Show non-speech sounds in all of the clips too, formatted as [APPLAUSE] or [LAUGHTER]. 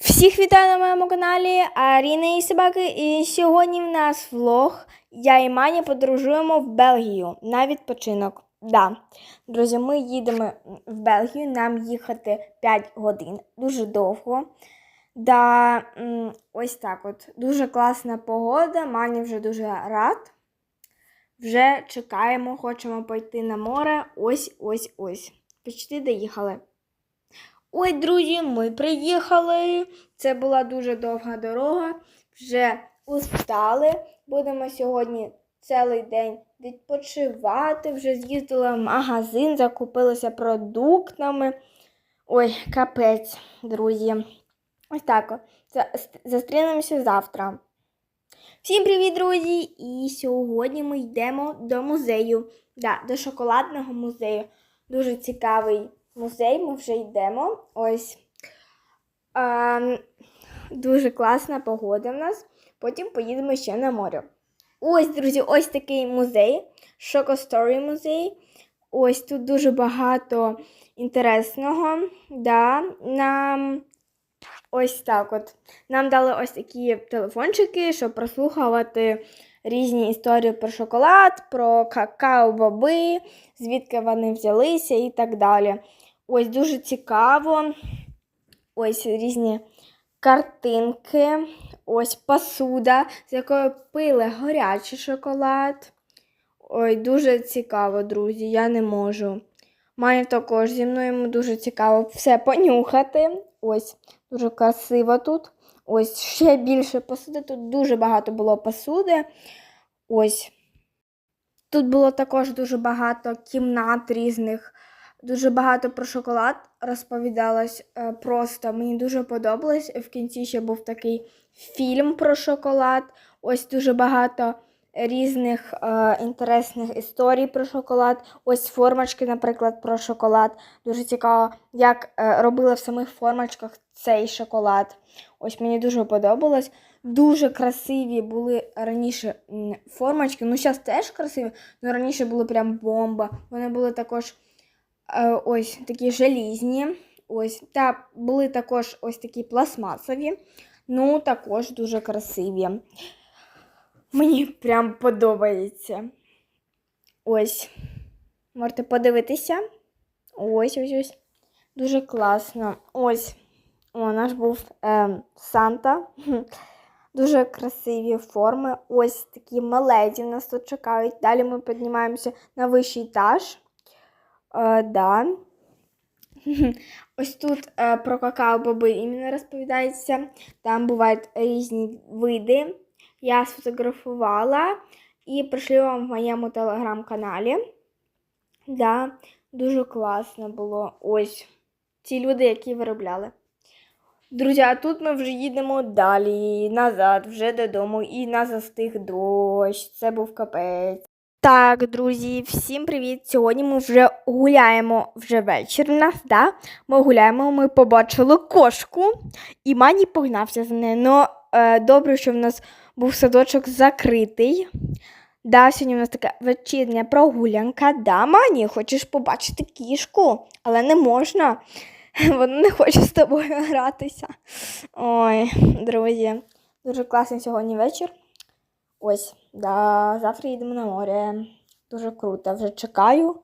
Всіх вітаю на моєму каналі Аріна і Собаки. І сьогодні в нас влог. Я і Маня подорожуємо в Бельгію на відпочинок. Да. Друзі, ми їдемо в Бельгію, нам їхати 5 годин. Дуже довго. Да, ось так от. Дуже класна погода. Маня вже дуже рад. Вже чекаємо, хочемо пойти на море. Ось, ось, ось. Почти доїхали. Ой, друзі, ми приїхали. Це була дуже довга дорога. Вже устали. Будемо сьогодні цілий день відпочивати. Вже з'їздили в магазин, закупилися продуктами. Ой, капець, друзі. Ось так. Зустрінемося завтра. Всім привіт, друзі! І сьогодні ми йдемо до музею. Да, до шоколадного музею. Дуже цікавий музей. Ми вже йдемо. Ось. Ем, дуже класна погода в нас. Потім поїдемо ще на море. Ось, друзі, ось такий музей. Шокосторі музей. Ось тут дуже багато інтересного. Да, нам ось так от. Нам дали ось такі телефончики, щоб прослухувати різні історії про шоколад, про какао-боби, звідки вони взялися і так далі. Ось дуже цікаво. Ось різні картинки, ось посуда, з якої пили гарячий шоколад. Ой, дуже цікаво, друзі, я не можу. Маю також зі мною йому дуже цікаво все понюхати. Ось, дуже красиво тут. Ось ще більше посуди. Тут дуже багато було посуди. Ось. Тут було також дуже багато кімнат різних. Дуже багато про шоколад розповідалось. е, Просто мені дуже подобалось. В кінці ще був такий фільм про шоколад. Ось дуже багато різних е, інтересних історій про шоколад. Ось формочки, наприклад, про шоколад. Дуже цікаво, як е, робили в самих формочках цей шоколад. Ось мені дуже подобалось. Дуже красиві були раніше формочки. Ну, зараз теж красиві, але раніше були прям бомба. Вони були також ось такі желізні. Ось, та були також ось такі пластмасові. Ну, також дуже красиві. Мені прям подобається. Ось. Можете подивитися. Ось ось ось. Дуже класно. Ось. О, наш був е, Санта. [LAUGHS] Дуже красиві форми. Ось такі маледі нас тут чекають. Далі ми піднімаємося на вищий етаж. Е, да. [LAUGHS] Ось тут е, про какао-боби іменно розповідається. Там бувають різні види. Я сфотографувала і пришлю вам в моєму телеграм-каналі. Да, дуже класно було. Ось ці люди, які виробляли. Друзі, а тут ми вже їдемо далі, назад, вже додому, і нас застиг дощ. Це був капець. Так, друзі, всім привіт! Сьогодні ми вже гуляємо вже вечір. У нас, да? Ми гуляємо, ми побачили кошку, і Мані погнався за нею. Ну, е, добре, що в нас був садочок закритий. Да, сьогодні у нас така вечірня прогулянка. Да, Мані, хочеш побачити кішку, але не можна. [LAUGHS] Вона не хоче з тобою гратися. Ой, друзі, дуже класний сьогодні вечір. Ось, да, завтра їдемо на море. Дуже круто. Вже чекаю.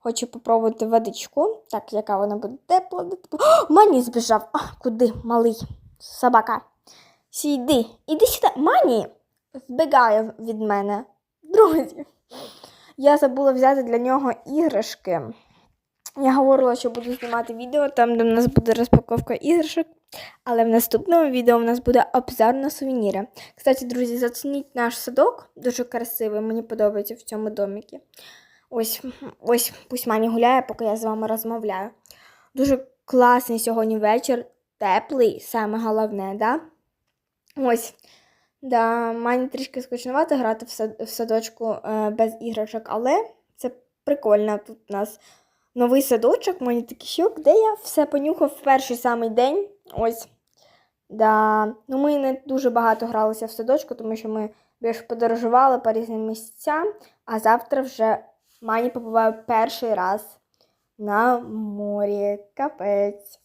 Хочу попробувати водичку. Так, яка вона буде тепла. тепла. Мані збіжав. А, куди, малий? Собака. Сійди, іди сюди. Мані збігає від мене. Друзі. Я забула взяти для нього іграшки. Я говорила, що буду знімати відео там, де в нас буде розпаковка іграшок. Але в наступному відео в нас буде обзор на сувеніри. Кстати, друзі, зацініть наш садок. Дуже красивий, мені подобається в цьому доміки. Ось, ось пусть Мані гуляє, поки я з вами розмовляю. Дуже класний сьогодні вечір, теплий, саме головне, да? Ось. Да, Мані трішки скучновато грати в сад- в садочку е, без іграшок, але це прикольно. Тут у нас новий садочок, мені такий щок, де я все понюхав в перший самий день. Ось. Да. Ну, ми не дуже багато гралися в садочку, тому що ми більш подорожували по різним місцям, а завтра вже Мані побуває перший раз на морі. Капець.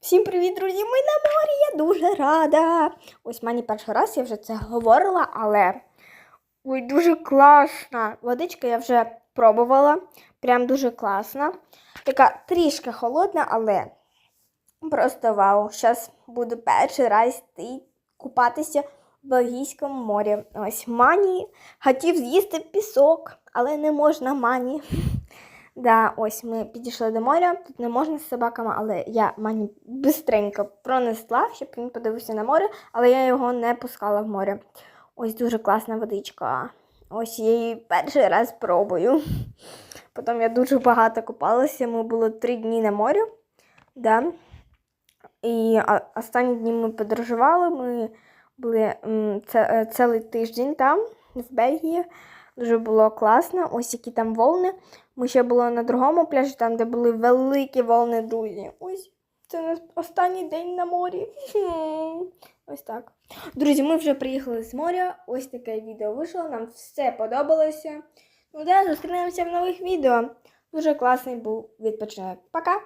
Всім привіт, друзі! Ми на морі! Я дуже рада. Ось мені перший раз я вже це говорила, але ой, дуже класна. Водичка я вже пробувала. Прям дуже класна. Така трішки холодна, але просто вау. Зараз буду перший раз йти купатися в Бельгійському морі. Ось мані хотів з'їсти пісок, але не можна мані. [LAUGHS] Да, ось ми підійшли до моря. Тут не можна з собаками, але я мані бистренько пронесла, щоб він подивився на море, але я його не пускала в море. Ось дуже класна водичка. Ось я її перший раз пробую. [LAUGHS] Потім я дуже багато купалася. Ми було три дні на морі. Да. І останні дні ми подорожували. Ми були е, цілий тиждень там, в Бельгії. Дуже було класно. Ось які там волни. Ми ще були на другому пляжі, там, де були великі волни, друзі. Ось це у нас останній день на морі. Ось так. Друзі, ми вже приїхали з моря. Ось таке відео вийшло. Нам все подобалося. Ну да, зустрінемося в нових відео. Дуже класний був відпочинок. Пока!